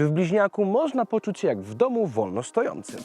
Czy w bliźniaku można poczuć się jak w domu wolno stojącym?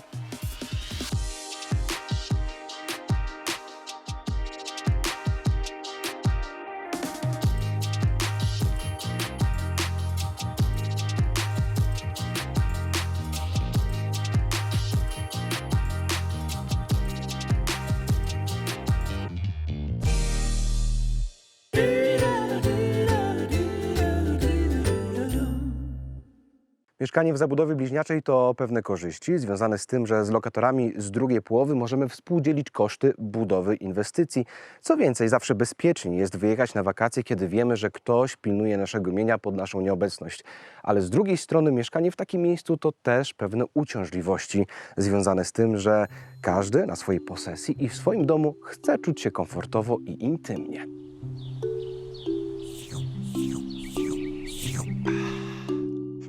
Mieszkanie w zabudowie bliźniaczej to pewne korzyści związane z tym, że z lokatorami z drugiej połowy możemy współdzielić koszty budowy inwestycji. Co więcej, zawsze bezpieczniej jest wyjechać na wakacje, kiedy wiemy, że ktoś pilnuje naszego mienia pod naszą nieobecność. Ale z drugiej strony mieszkanie w takim miejscu to też pewne uciążliwości związane z tym, że każdy na swojej posesji i w swoim domu chce czuć się komfortowo i intymnie.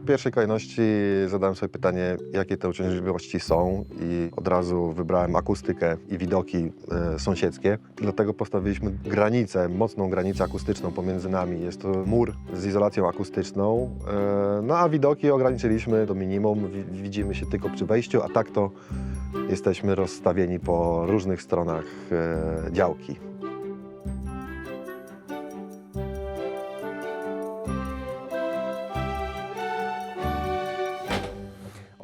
W pierwszej kolejności zadałem sobie pytanie, jakie te uciążliwości są i od razu wybrałem akustykę i widoki e, sąsiedzkie. Dlatego postawiliśmy granicę, mocną granicę akustyczną pomiędzy nami. Jest to mur z izolacją akustyczną, e, no a widoki ograniczyliśmy do minimum. Wi- Widzimy się tylko przy wejściu, a tak to jesteśmy rozstawieni po różnych stronach e, działki.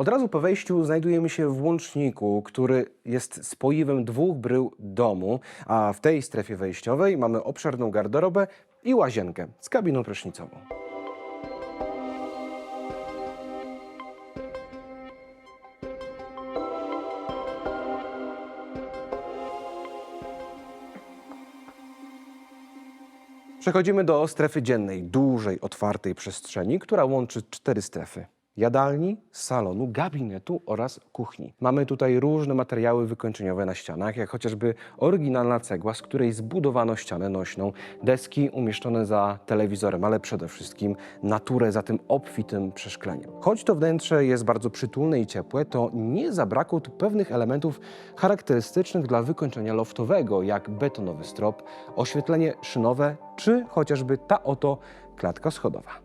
Od razu po wejściu znajdujemy się w łączniku, który jest spoiwem dwóch brył domu, a w tej strefie wejściowej mamy obszerną garderobę i łazienkę z kabiną prysznicową. Przechodzimy do strefy dziennej, dużej, otwartej przestrzeni, która łączy cztery strefy. Jadalni, salonu, gabinetu oraz kuchni. Mamy tutaj różne materiały wykończeniowe na ścianach, jak chociażby oryginalna cegła, z której zbudowano ścianę nośną, deski umieszczone za telewizorem, ale przede wszystkim naturę za tym obfitym przeszkleniem. Choć to wnętrze jest bardzo przytulne i ciepłe, to nie zabrakło tu pewnych elementów charakterystycznych dla wykończenia loftowego, jak betonowy strop, oświetlenie szynowe, czy chociażby ta oto klatka schodowa.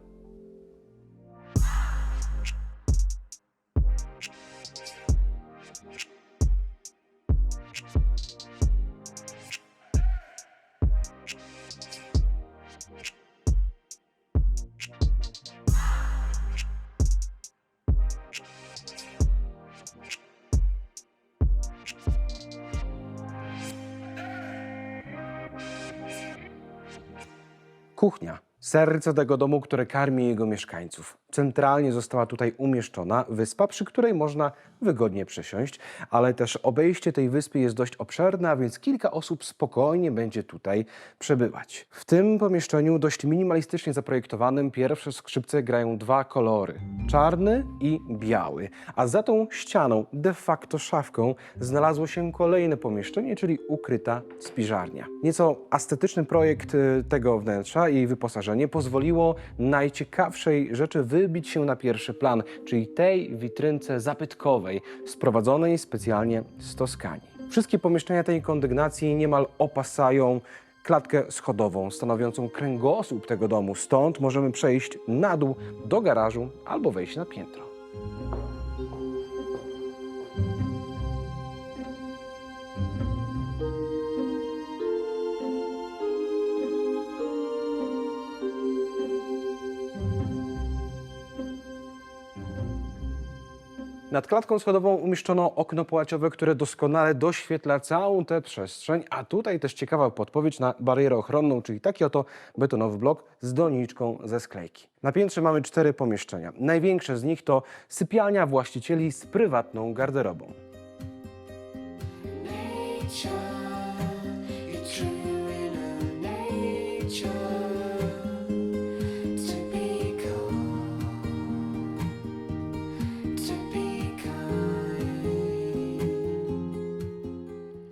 Kuchnia. Serce tego domu, które karmi jego mieszkańców. Centralnie została tutaj umieszczona wyspa, przy której można wygodnie przesiąść, ale też obejście tej wyspy jest dość obszerne, a więc kilka osób spokojnie będzie tutaj przebywać. W tym pomieszczeniu, dość minimalistycznie zaprojektowanym, pierwsze skrzypce grają dwa kolory: czarny i biały. A za tą ścianą, de facto szafką, znalazło się kolejne pomieszczenie, czyli ukryta spiżarnia. Nieco ascetyczny projekt y, tego wnętrza i wyposażenie pozwoliło najciekawszej rzeczy wybić się na pierwszy plan, czyli tej witrynce zabytkowej, sprowadzonej specjalnie z Toskanii. Wszystkie pomieszczenia tej kondygnacji niemal opasają klatkę schodową, stanowiącą kręgosłup tego domu. Stąd możemy przejść na dół do garażu albo wejść na piętro. Nad klatką schodową umieszczono okno płaciowe, które doskonale doświetla całą tę przestrzeń, a tutaj też ciekawa podpowiedź na barierę ochronną, czyli taki oto betonowy blok z doniczką ze sklejki. Na piętrze mamy cztery pomieszczenia. Największe z nich to sypialnia właścicieli z prywatną garderobą. nature, you're true in nature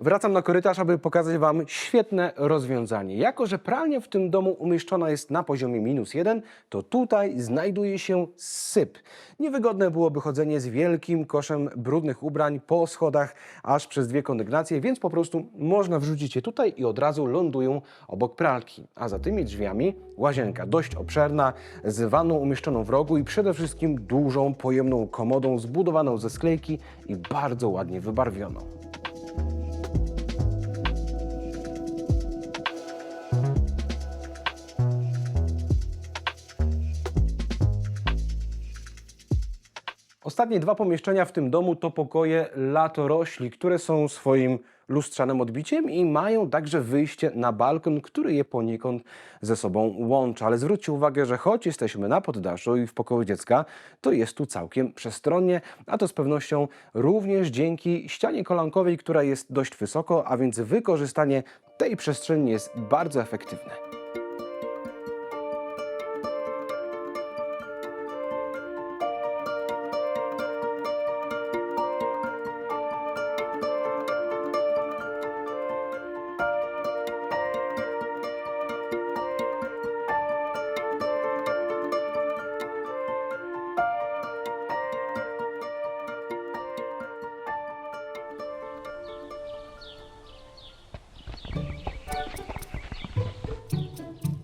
Wracam na korytarz, aby pokazać Wam świetne rozwiązanie. Jako, że pralnia w tym domu umieszczona jest na poziomie minus jeden, to tutaj znajduje się syp. Niewygodne byłoby chodzenie z wielkim koszem brudnych ubrań po schodach aż przez dwie kondygnacje, więc po prostu można wrzucić je tutaj i od razu lądują obok pralki. A za tymi drzwiami łazienka dość obszerna, z wanną umieszczoną w rogu i przede wszystkim dużą, pojemną komodą zbudowaną ze sklejki i bardzo ładnie wybarwioną. Ostatnie dwa pomieszczenia w tym domu to pokoje latorośli, które są swoim lustrzanym odbiciem i mają także wyjście na balkon, który je poniekąd ze sobą łączy. Ale zwróćcie uwagę, że choć jesteśmy na poddaszu i w pokoju dziecka, to jest tu całkiem przestronnie, a to z pewnością również dzięki ścianie kolankowej, która jest dość wysoko, a więc wykorzystanie tej przestrzeni jest bardzo efektywne.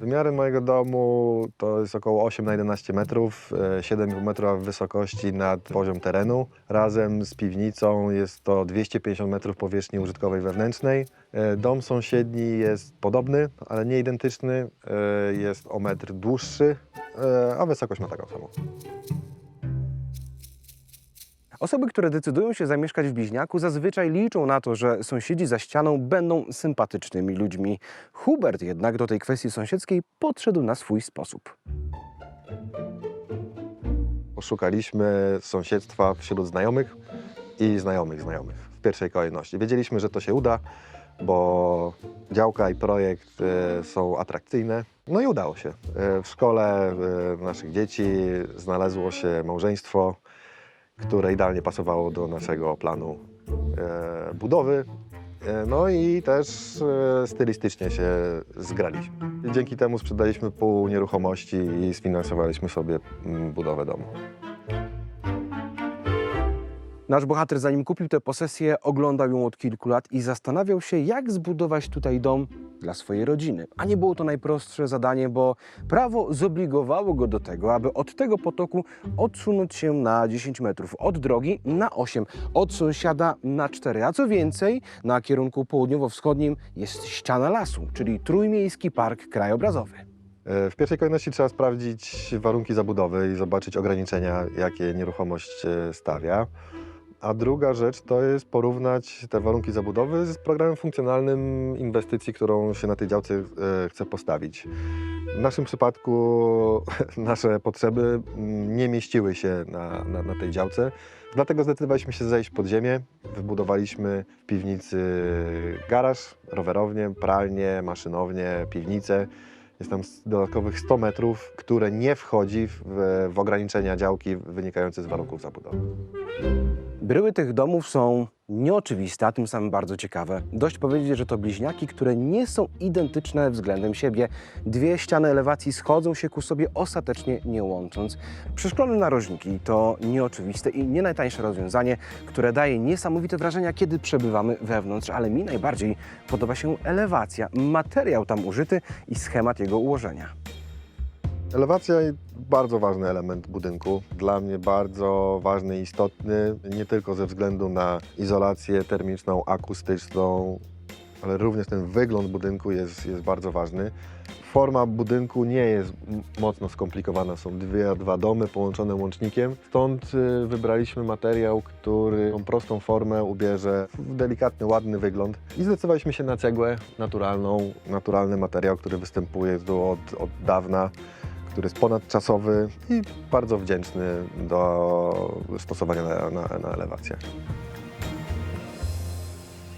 Wymiary mojego domu to jest około 8 na 11 metrów, e, 7 metrów wysokości nad poziom terenu. Razem z piwnicą jest to 250 metrów powierzchni użytkowej wewnętrznej. E, Dom sąsiedni jest podobny, ale nie identyczny. E, Jest o metr dłuższy, e, a wysokość ma taką samą. Osoby, które decydują się zamieszkać w bliźniaku, zazwyczaj liczą na to, że sąsiedzi za ścianą będą sympatycznymi ludźmi. Hubert jednak do tej kwestii sąsiedzkiej podszedł na swój sposób. Poszukaliśmy sąsiedztwa wśród znajomych i znajomych znajomych w pierwszej kolejności. Wiedzieliśmy, że to się uda, bo działka i projekt e, są atrakcyjne. No i udało się. E, W szkole e, naszych dzieci znalazło się małżeństwo, które idealnie pasowało do naszego planu e, budowy. E, No i też e, stylistycznie się zgraliśmy. Dzięki temu sprzedaliśmy pół nieruchomości i sfinansowaliśmy sobie mm, budowę domu. Nasz bohater, zanim kupił tę posesję, oglądał ją od kilku lat i zastanawiał się, jak zbudować tutaj dom dla swojej rodziny. A nie było to najprostsze zadanie, bo prawo zobligowało go do tego, aby od tego potoku odsunąć się na 10 metrów, od drogi na 8, od sąsiada na 4. A co więcej, na kierunku południowo-wschodnim jest ściana lasu, czyli Trójmiejski Park Krajobrazowy. E, W pierwszej kolejności trzeba sprawdzić warunki zabudowy i zobaczyć ograniczenia, jakie nieruchomość e, stawia. A druga rzecz to jest porównać te warunki zabudowy z programem funkcjonalnym inwestycji, którą się na tej działce e, chce postawić. W naszym przypadku nasze potrzeby mm, nie mieściły się na, na, na tej działce, dlatego zdecydowaliśmy się zejść pod ziemię. Wybudowaliśmy w piwnicy garaż, rowerownię, pralnię, maszynownię, piwnicę. Jest tam dodatkowych 100 metrów, które nie wchodzi w, w ograniczenia działki wynikające z warunków zabudowy. Bryły tych domów są nieoczywiste, a tym samym bardzo ciekawe. Dość powiedzieć, że to bliźniaki, które nie są identyczne względem siebie. Dwie ściany elewacji schodzą się ku sobie ostatecznie nie łącząc. Przeszklone narożniki to nieoczywiste i nie najtańsze rozwiązanie, które daje niesamowite wrażenia, kiedy przebywamy wewnątrz, ale mi najbardziej podoba się elewacja, materiał tam użyty i schemat jego ułożenia. Elewacja bardzo ważny element budynku. Dla mnie bardzo ważny i istotny, nie tylko ze względu na izolację termiczną, akustyczną, ale również ten wygląd budynku jest, jest bardzo ważny. Forma budynku nie jest mocno skomplikowana. Są dwie, dwa domy połączone łącznikiem. Stąd y, wybraliśmy materiał, który tą prostą formę ubierze w delikatny, ładny wygląd. I zdecydowaliśmy się na cegłę naturalną, naturalny materiał, który występuje tu od, od dawna który jest ponadczasowy i bardzo wdzięczny do stosowania na, na, na elewacjach.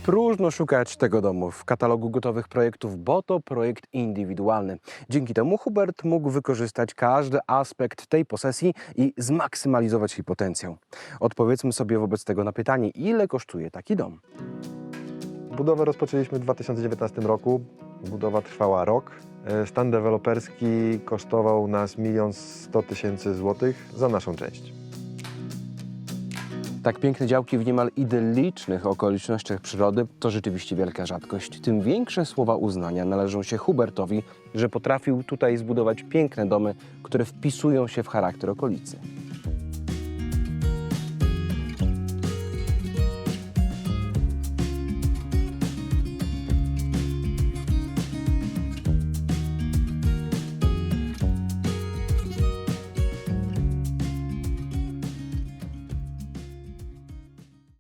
Próżno szukać tego domu w katalogu gotowych projektów, bo to projekt indywidualny. Dzięki temu Hubert mógł wykorzystać każdy aspekt tej posesji i zmaksymalizować jej potencjał. Odpowiedzmy sobie wobec tego na pytanie, ile kosztuje taki dom. Budowę rozpoczęliśmy w 2019 roku. Budowa trwała rok. E, Stan deweloperski kosztował nas 1 100 tysięcy złotych za naszą część. Tak piękne działki w niemal idyllicznych okolicznościach przyrody to rzeczywiście wielka rzadkość. Tym większe słowa uznania należą się Hubertowi, że potrafił tutaj zbudować piękne domy, które wpisują się w charakter okolicy.